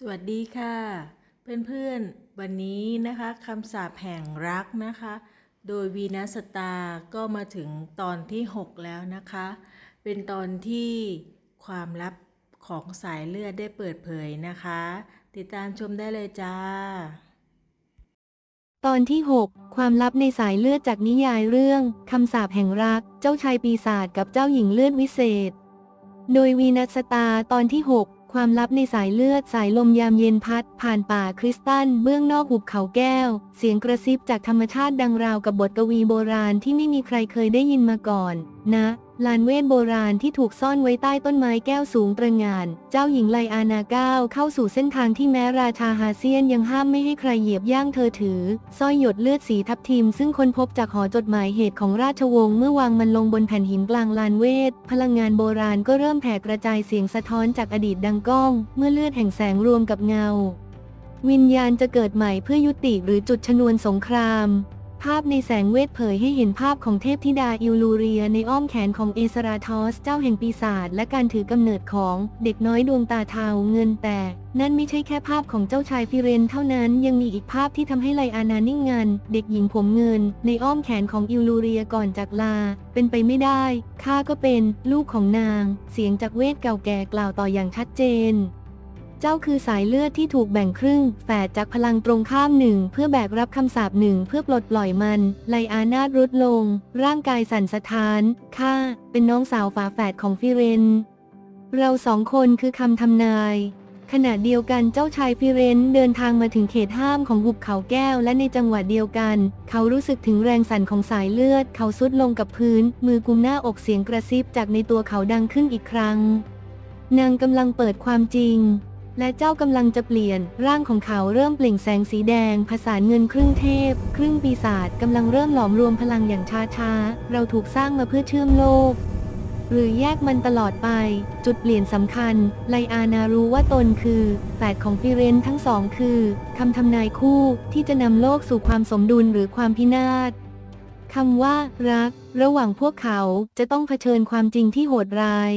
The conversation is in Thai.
สวัสดีค่ะ เพื่อนๆ วันนี้นะคะคำสาปแห่งรักนะคะ โดยวีนัสตาก็มาถึงตอนที่ 6 แล้วนะคะ เป็นตอนที่ความลับของสายเลือดได้เปิดเผยนะคะ ติดตามชมได้เลยจ้า ตอนที่ 6 ความลับในสายเลือดจากนิยายเรื่องคำสาปแห่งรัก เจ้าชายปีศาจกับเจ้าหญิงเลือดวิเศษ โดยวีนัสตาตอนที่ 6 ความลับในสายเลือดสายลมยามเย็นพัด ผ่านป่าคริสตัลเบื้องนอกหุบเขาแก้ว เสียงกระซิบจากธรรมชาติดังราวกับบทกวีโบราณที่ไม่มีใครเคยได้ยินมาก่อน นะ ลานเวทโบราณที่ถูกซ่อนไว้ใต้ต้นไม้แก้วสูงตระหง่าน เจ้าหญิงไลอานาก้าวเข้าสู่เส้นทางที่แม้ราชาฮาเซียนยังห้ามไม่ให้ใครเหยียบย่างเธอถือสร้อยหยดเลือดสีทับทิมซึ่งค้นพบจากหอจดหมายเหตุของราชวงศ์เมื่อวางมันลงบนแผ่นหินกลางลานเวท พลังงานโบราณก็เริ่มแผ่กระจายเสียงสะท้อนจากอดีตดังก้อง เมื่อเลือดแห่งแสงรวมกับเงา วิญญาณจะเกิดใหม่เพื่อยุติหรือจุดชนวนสงคราม ภาพในแสงเวทเผยให้เห็นภาพของเทพธิดาอิลูเรียในอ้อมแขนของเอสราทอสเจ้าแห่งปีศาจและการถือกำเนิดของเด็กน้อยดวงตาเทาเงินแต่นั่นไม่ใช่แค่ภาพของเจ้าชายฟิเรนเท่านั้นยังมีอีกภาพที่ทำให้ไลอานานิ่งงันเด็กหญิงผมเงิน ในอ้อมแขนของอิลลูเรียก่อนจากลา เป็นไปไม่ได้ข้าก็เป็นลูกของนาง เสียงจากเวทเก่าแก่กล่าวต่ออย่างชัดเจน เจ้าคือสายเลือดที่ถูกแบ่งครึ่ง แฝดจากพลังตรงข้ามหนึ่งเพื่อแบกรับคำสาปหนึ่งเพื่อปลดปล่อยมัน ไลอานาดรุดลง ร่างกายสั่นสะท้านข้าเป็นน้องสาวฝาแฝดของฟิเรน เราสองคนคือคำทำนาย ขณะเดียวกันเจ้าชายฟิเรนเดินทางมาถึงเขตห้ามของหุบเขาแก้วและในจังหวะเดียวกัน เขารู้สึกถึงแรงสั่นของสายเลือด เขาซุดลงกับพื้น มือกุมหน้าอกเสียงกระซิบจากในตัวเขาดังขึ้นอีกครั้ง นางกำลังเปิดความจริง และเจ้ากำลังจะเปลี่ยน ร่างของเขาเริ่มเปล่งแสงสีแดง ผสานเงินครึ่งเทพ ครึ่งปีศาจกำลังเริ่มหลอมรวมพลังอย่างช้าๆ เราถูกสร้างมาเพื่อเชื่อมโลก หรือแยกมันตลอดไป จุดเปลี่ยนสำคัญ ไลอานารู้ว่าตนคือแฝดของฟิเรนทั้งสองคือคำทำนายคู่ที่จะนำโลกสู่ความสมดุลหรือความพินาศคำว่า รัก ระหว่างพวกเขาจะต้องเผชิญความจริงที่โหดร้าย